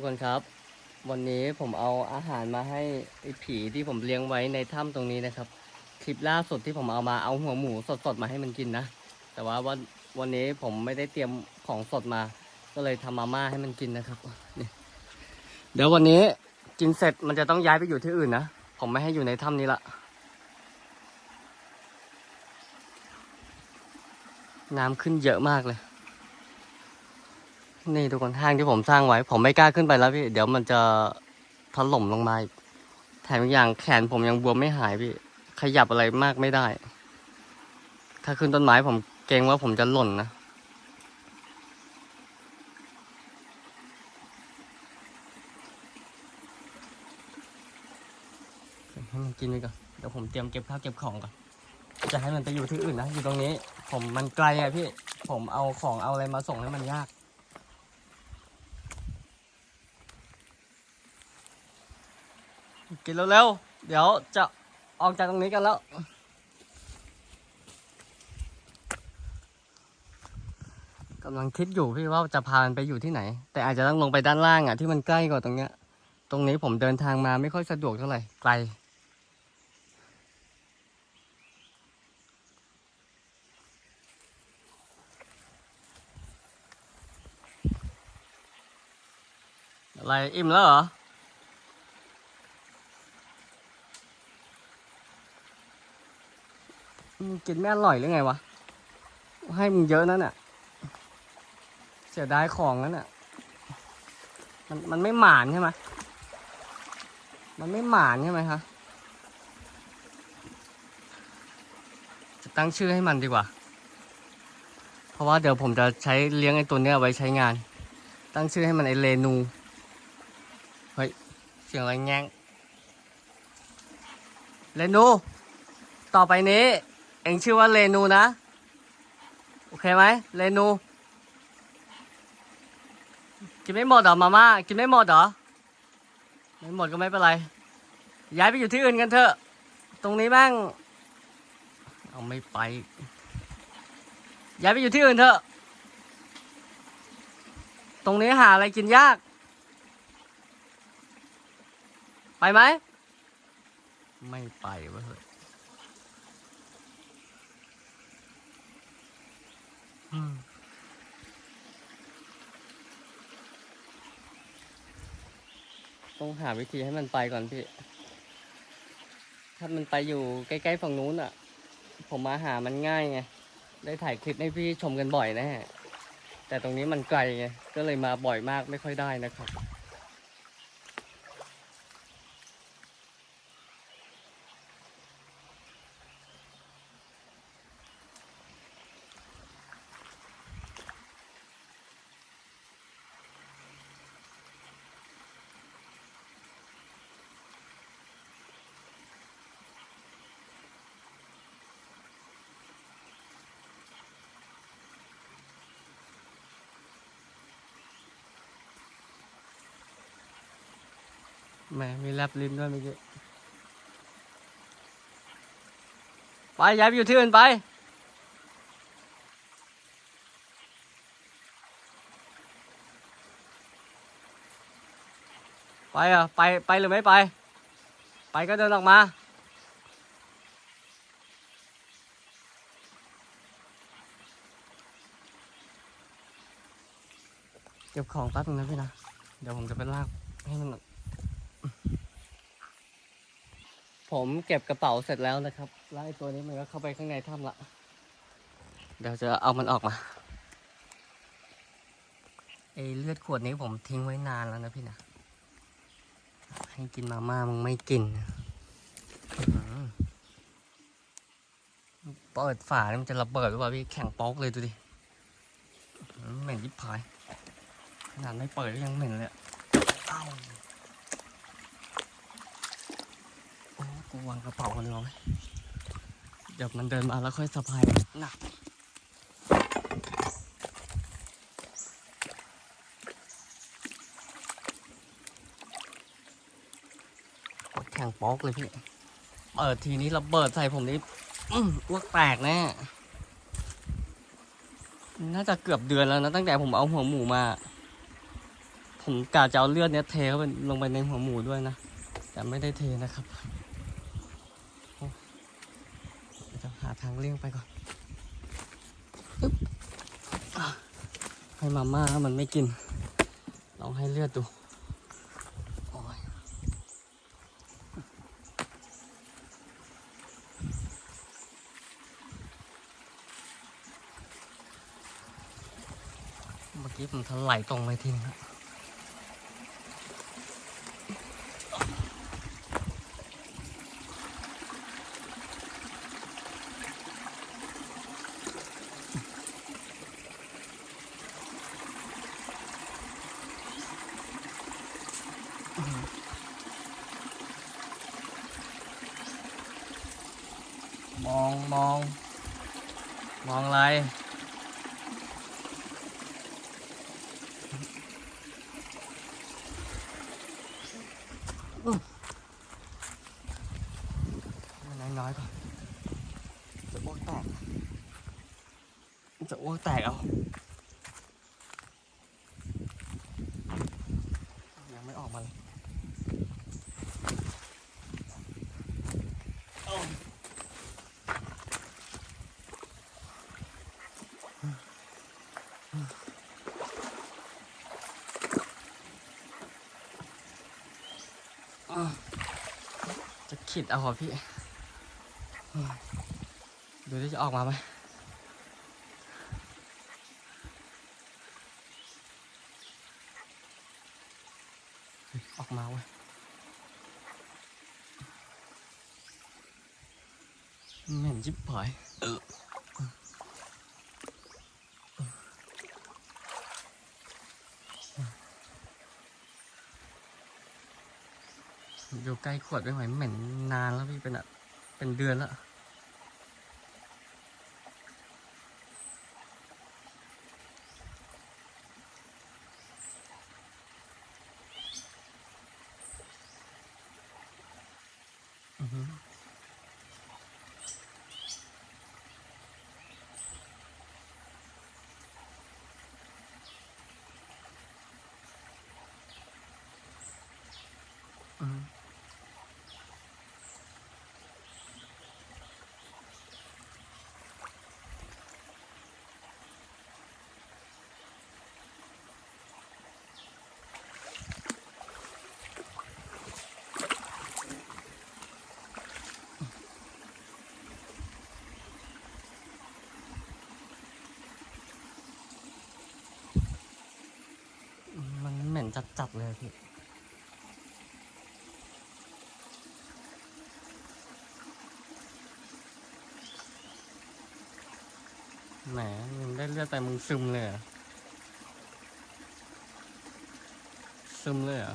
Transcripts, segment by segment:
กคนครับ วันนี้ผมเอาอาหารมาให้ไอ้ผีที่ผมเลี้ยงไว้ในถ้ำตรงนี้นะครับ คลิปล่าสุดที่ผมเอามาเอาหัวหมูสดๆมาให้มันกินนะ แต่ว่าวันวันนี้ผมไม่ได้เตรียมของสดมา ก็เลยทำมาม่าให้มันกินนะครับนี่เดี๋ยววันนี้กินเสร็จมันจะต้องย้ายไปอยู่ที่อื่นนะ ผมไม่ให้อยู่ในถ้ำนี้ละ น้ำขึ้นเยอะมากเลย นี่ทุกคนห้างที่ผมสร้างไว้ ผมไม่กล้าขึ้นไปแล้วพี่ เดี๋ยวมันจะถล่มลงมาอีกแถมอีกอย่างแขนผมยังบวมไม่หายพี่ ขยับอะไรมากไม่ได้ ถ้าขึ้นต้นไม้ผมเกรงว่าผมจะหล่นนะให้มันกินไปก่อนเดี๋ยวผมเตรียมเก็บข้าวเก็บของก่อนจะให้มันไปอยู่ที่อื่นนะอยู่ตรงนี้ ผมมันไกลอะพี่ ผมเอาของเอาอะไรมาส่งให้มันยาก กินเร็วๆ เดี๋ยวจะออกจากตรงนี้กันแล้ว กำลังคิดอยู่พี่ว่าจะพามันไปอยู่ที่ไหน แต่อาจจะต้องลงไปด้านล่างอะที่มันใกล้กว่าตรงเนี้ย ตรงนี้ผมเดินทางมาไม่ค่อยสะดวกเท่าไหร่ไกลอะไรอิ่มแล้วเหรอ มึงกินไม่อร่อยหรือไงวะ ให้มึงเยอะนั่นน่ะ เสียดายของนั่นน่ะ มันมันไม่หมานใช่ไหมมันไม่หมานใช่ไหมคะ จะตั้งชื่อให้มันดีกว่า เพราะว่าเดี๋ยวผมจะใช้เลี้ยงไอ้ตัวเนี้ยไว้ใช้งาน ตั้งชื่อให้มันไอเรนู เฮ้ย เสียงอะไรแงงเรนู ต่อไปนี้ เอ็งชื่อว่าเรนูนะ โอเคไหมเรนู กินไม่หมดเหรอมาม่ากินไม่หมดเหรอไม่หมดก็ไม่เป็นไร ย้ายไปอยู่ที่อื่นกันเถอะ ตรงนี้แม่งเอาไม่ไป ย้ายไปอยู่ที่อื่นเถอะ ตรงนี้หาอะไรกินยาก ไปไหม ไม่ไปว้ยอืม ต้องหาวิธีให้มันไปก่อนพี่ ถ้ามันไปอยู่ใกล้ๆฝั่งนู้นอะ ผมมาหามันง่ายไง ได้ถ่ายคลิปให้พี่ชมกันบ่อยนะฮะ แต่ตรงนี้มันไกลไง ก็เลยมาบ่อยมากไม่ค่อยได้นะครับ แหมมีแลบลิ้นด้วยเมื่อกี้ ไปย้ายไปอยู่ที่อื่นไป ไปอะ ไป ไปหรือไม่ไป ไปก็เดินออกมา เก็บของแป๊บนึงนะพี่นะ เดี๋ยวผมจะไปลากให้มัน ผมเก็บกระเป๋าเสร็จแล้วนะครับแล้วไอ้ตัวนี้มันก็เข้าไปข้างในถ้ำละ เดี๋ยวจะเอามันออกมาไอ้เลือดขวดนี้ผมทิ้งไว้นานแล้วนะพี่นะ ให้กินมาม่ามึงไม่กินพอเปิดฝาแล้วมันจะระเบิดหรือเปล่าพี่แข็งป๊อกเลยดูดิเหม็นยิบพาย ขนาดไม่เปิดก็ยังเหม็นเลยอ้าโกูวางกระเป๋ากันร้อยเดี๋ยวมันเดินมาแล้วค่อยสะพายหนักแข่งป๊อกเลยพี่ เปิดทีนี้ระเบิดใส่ผมนี่อื้ออ้วกแตกแน่น่าจะเกือบเดือนแล้วนะตั้งแต่ผมเอาหัวหมูมา ผมกะจะเอาเลือดเนี้ยเทเข้าไปลงไปในหัวหมูด้วยนะ แต่ไม่ได้เทนะครับโอ้เดี๋ยวจะหา ทางเลี่ยงไปก่อนอึ๊บอะให้มาม่ามันไม่กิน ลองให้เลือดดูโอ้ยเมื่อกี้ผมถลายตรงไปทีนึงครับ มองมอง มองอะไร มันน้อยๆก่อนจะอ้วกแตก จะอ้วกแตกเอา ยังไม่ออกมาเลยเอาอะจะ ขิดเอาเหรอพี่ ดูที่จะออกมาไหมออกมาเว้ยเหม็นจิบเผย อยู่ใกล้ขวดไม่ไหวเหม็นนานแล้วพี่เป็นอะเป็นเดือนแล้วอือฮึอือฮึมันเหม็น จัดๆเลยพี่แหมมึงได้เลือดแต่มึงซึมเลยอะซึมเลยอะ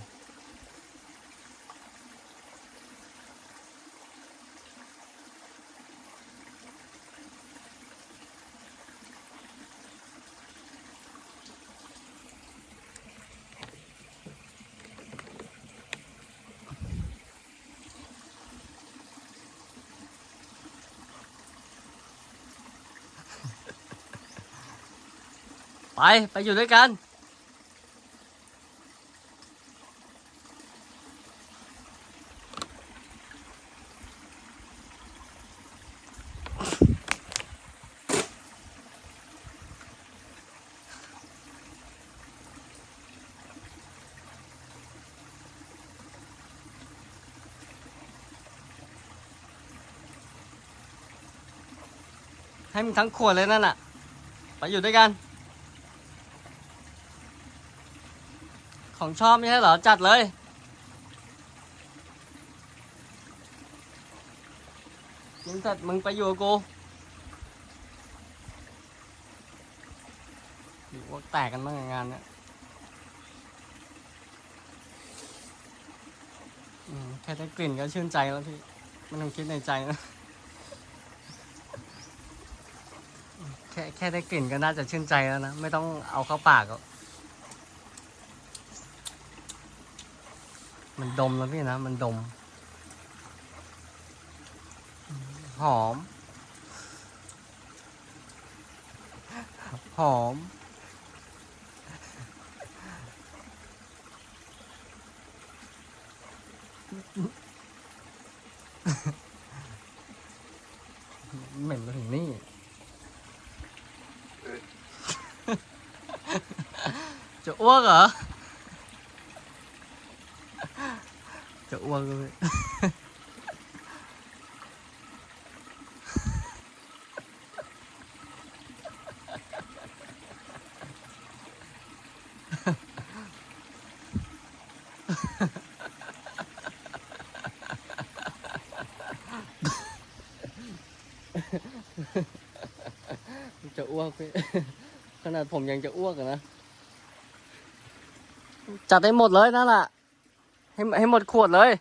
ไป ไปอยู่ด้วยกันให้มึงทั้งขวดเลยนั่นน่ะ ไปอยู่ด้วยกัน ของชอบไม่ใช่เหรอ จัดเลย มึงจัดมึงไปอยู่กับกูอยู่อ้วกแตกกันบ้างงานเนี้ยแค่ได้กลิ่นก็ชื่นใจแล้วพี่ไม่ต้องคิดในใจนะแค่แค่ได้กลิ่นก็น่าจะชื่นใจแล้วนะ ไม่ต้องเอาเข้าปากหรอก มันดมแล้วพี่นะ มันดม หอม หอม เหม็นมาถึงนี่ จะอ้วกเหรอ อ้วกเลยจะอ้วกพี่ขนาดผมยังจะอ้วกอะนะ จัดให้หมดเลยนั่นแหละ ให้ให้หมดขวดเลย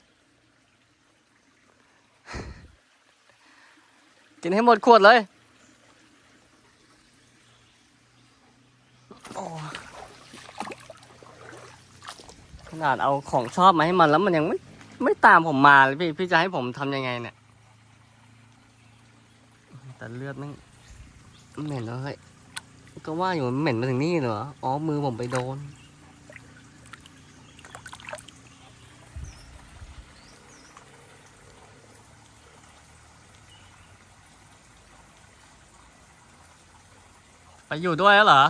กินให้หมดขวดเลยโอ้ขนาดเอาของชอบมาให้มันแล้วมันยังไม่ไม่ตามผมมาเลยพี่พี่จะให้ผมทำยังไงเนี่ยแต่เลือดมันเหม็นแล้วเฮ้ยก็ว่าอยู่มันเหม็นมาถึงนี่เหรออ๋อมือผมไปโดน อยู่ด้วยเหรอ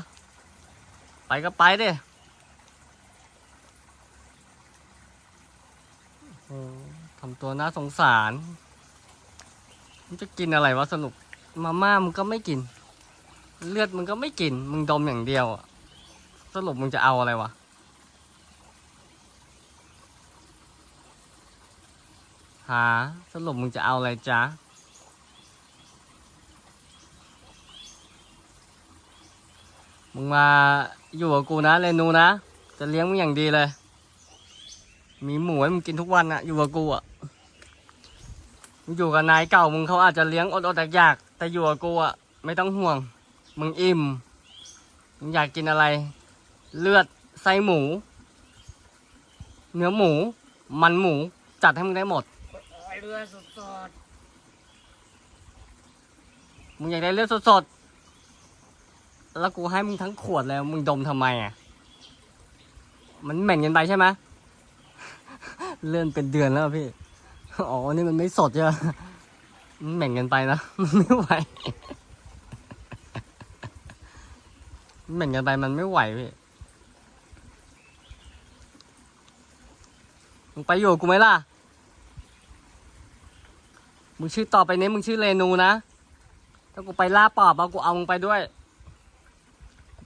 ไปก็ไปดิทำตัวน่าสงสารมันจะกินอะไรวะสนุก มาม่ามึงก็ไม่กิน เลือดมึงก็ไม่กิน มึงดมอย่างเดียวสรุปมึงจะเอาอะไรวะหาสรุปมึงจะเอาอะไรจ๊ะ มึงมาอยู่กับกูนะเรนูนะ จะเลี้ยงมึงอย่างดีเลย มีหมูให้มึงกินทุกวันอะอยู่กับกูอะมึงอยู่กับนายเก่ามึงเขาอาจจะเลี้ยงอดอดๆอยากๆแต่อยู่กับกูอะไม่ต้องห่วง มึงอิ่ม มึงอยากกินอะไร เลือดไส้หมู เนื้อหมู มันหมูจัดให้มึงได้หมดเรือสดมึงอยากได้เลือดสดๆ แล้วกูให้มึงทั้งขวดแล้วมึงดมทำไมอะ มันเหม็นกันไปใช่ไหมเลื่อนเป็นเดือนแล้วพี่ อ๋อ นี่มันไม่สดใช่ไหมมันเหม็นกันไปนะ มันไม่ไหว เหม็นกันไปมันไม่ไหวพี่ มึงไปอยู่กูไหมล่ะ มึงชื่อต่อไปนี้มึงชื่อเรนูนะ ถ้ากูไปล่าปอบเอากูเอามึงไปด้วย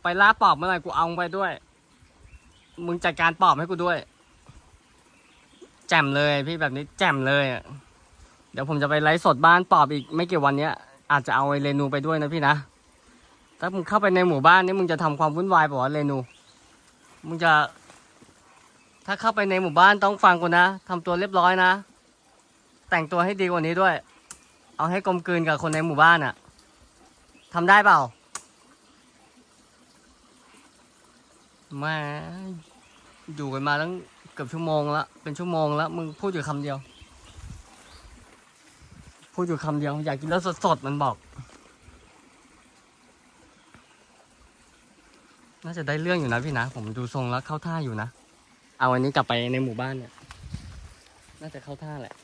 ไปล่าปอบเมื่อไหร่กูเอางไปด้วย มึงจัดการปอบให้กูด้วย แจ่มเลยพี่แบบนี้แจ่มเลยอะเดี๋ยวผมจะไปไลฟ์สดบ้านปอบอีกไม่กี่วันเนี้ย อาจจะเอาไอ้เรนูไปด้วยนะพี่นะ ถ้ามึงเข้าไปในหมู่บ้านนี่มึงจะทำความวุ่นวายเปล่าวะเรนู มึงจะ ถ้าเข้าไปในหมู่บ้านต้องฟังกูนะทำตัวเรียบร้อยนะ แต่งตัวให้ดีกว่านี้ด้วย เอาให้กลมกลืนกับคนในหมู่บ้านอะทำได้เปล่า ม่อยู่กันมาตั้งเกือบชั่วโมงล้วเป็นชั่วโมงแล้วมึงพูดอยู่คำเดียว พูดอยู่คำเดียว อยากกินแล้วสดๆมันบอก น่าจะได้เรื่องอยู่นะพี่นะ ผมดูทรงแล้วเข้าท่าอยู่นะ เอาอันนี้กลับไปในหมู่บ้านเนี่ย น่าจะเข้าท่าแหละ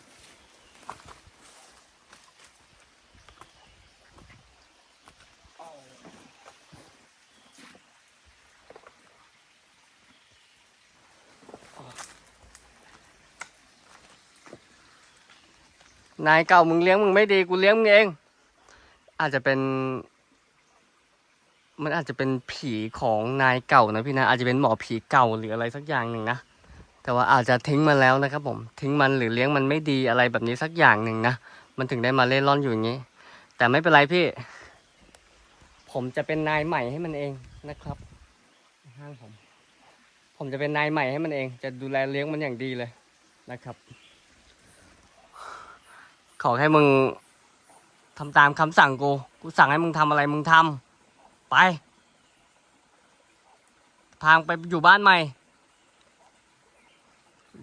นายเก่ามึงเลี้ยงมึงไม่ดีกูเลี้ยงมึงเอง อาจจะเป็น มันอาจจะเป็นผีของนายเก่านะพี่นะอาจจะเป็นหมอผีเก่าหรืออะไรสักอย่างหนึ่งนะแต่ว่าอาจจะทิ้งมันแล้วนะครับ ผมทิ้งมันหรือเลี้ยงมันไม่ดีอะไรแบบนี้สักอย่างหนึ่งนะมันถึงได้มาเล่นร่อนอยู่อย่างนี้ แต่ไม่เป็นไรพี่ ผมจะเป็นนายใหม่ให้มันเองนะครับห้างผม ผมจะเป็นนายใหม่ให้มันเอง จะดูแลเลี้ยงมันอย่างดีเลยนะครับ ขอให้มึงทำตามคำสั่งกู กูสั่งให้มึงทำอะไรมึงทำไป ทางไปอยู่บ้านใหม่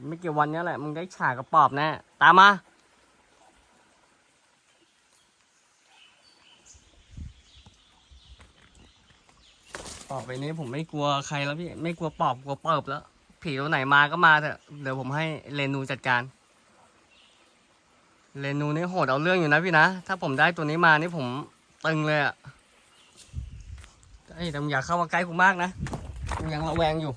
ไม่กี่วันนี้แหละ มึงได้ฉากกับปอบแน่ตามมา ปอบไปนี้ผมไม่กลัวใครแล้วพี่ ไม่กลัวปอบกลัวเปิบแล้ว ผีตัวไหนมาก็มาเถอะ เดี๋ยวผมให้เรนูจัดการ เรนูนี่โหดเอาเรื่องอยู่นะพี่นะ ถ้าผมได้ตัวนี้มานี่ผมตึงเลยอะเอ้ยแต่มึงอย่าเข้ามาใกล้กูมากนะกูยังระแวงอยู่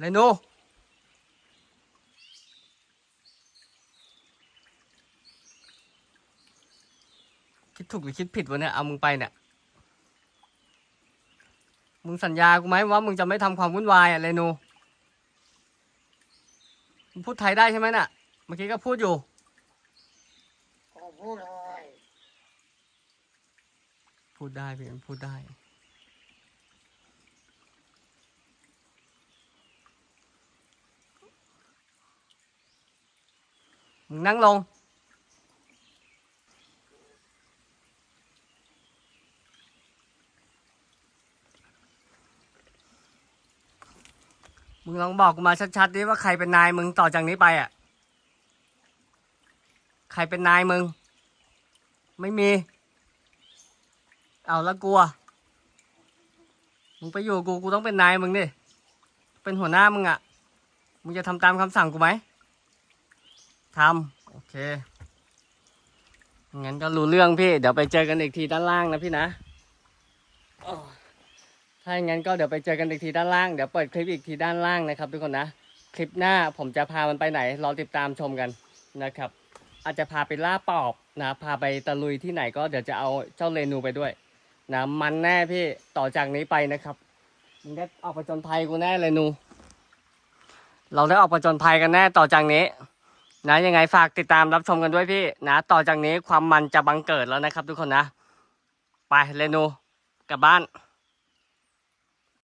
เรนูคิดถูกหรือคิดผิดวะเนี่ย เอามึงไปเนี่ย มึงสัญญากูไหมว่ามึงจะไม่ทำความวุ่นวายอะเรนู พูดไทยได้ใช่ไหมน่ะ เมื่อกี้ก็พูดอยู่ขอพูดเลยพูดได้พี่มันพูดได้มึงนั่งลง มึงลองบอกกูมาชัดๆดิว่าใครเป็นนายมึงต่อจากนี้ไปอะ ใครเป็นนายมึง ไม่มี เอาแล้วกลัว มึงไปอยู่กูกูต้องเป็นนายมึงดิ เป็นหัวหน้ามึงอะ มึงจะทำตามคำสั่งกูไหมทำโอเค งั้นก็รู้เรื่องพี่ เดี๋ยวไปเจอกันอีกทีด้านล่างนะพี่นะ ถ้าอย่างนั้นก็เดี๋ยวไปเจอกันอีกทีด้านล่าง เดี๋ยวเปิดคลิปอีกทีด้านล่างนะครับทุกคนนะ คลิปหน้าผมจะพามันไปไหน รอติดตามชมกันนะครับ อาจจะพาไปล่าปอบนะ พาไปตะลุยที่ไหนก็เดี๋ยวจะเอาเจ้าเรนูไปด้วยนะมันแน่พี่ต่อจากนี้ไปนะครับมึงได้ออกประจนภัยกูแน่เลยนู เราได้ออกประจนภัยกันแน่ต่อจากนี้นะยังไงฝากติดตามรับชมกันด้วยพี่นะ ต่อจากนี้ความมันจะบังเกิดแล้วนะครับ ทุกคนนะ ไปเรนูกลับบ้าน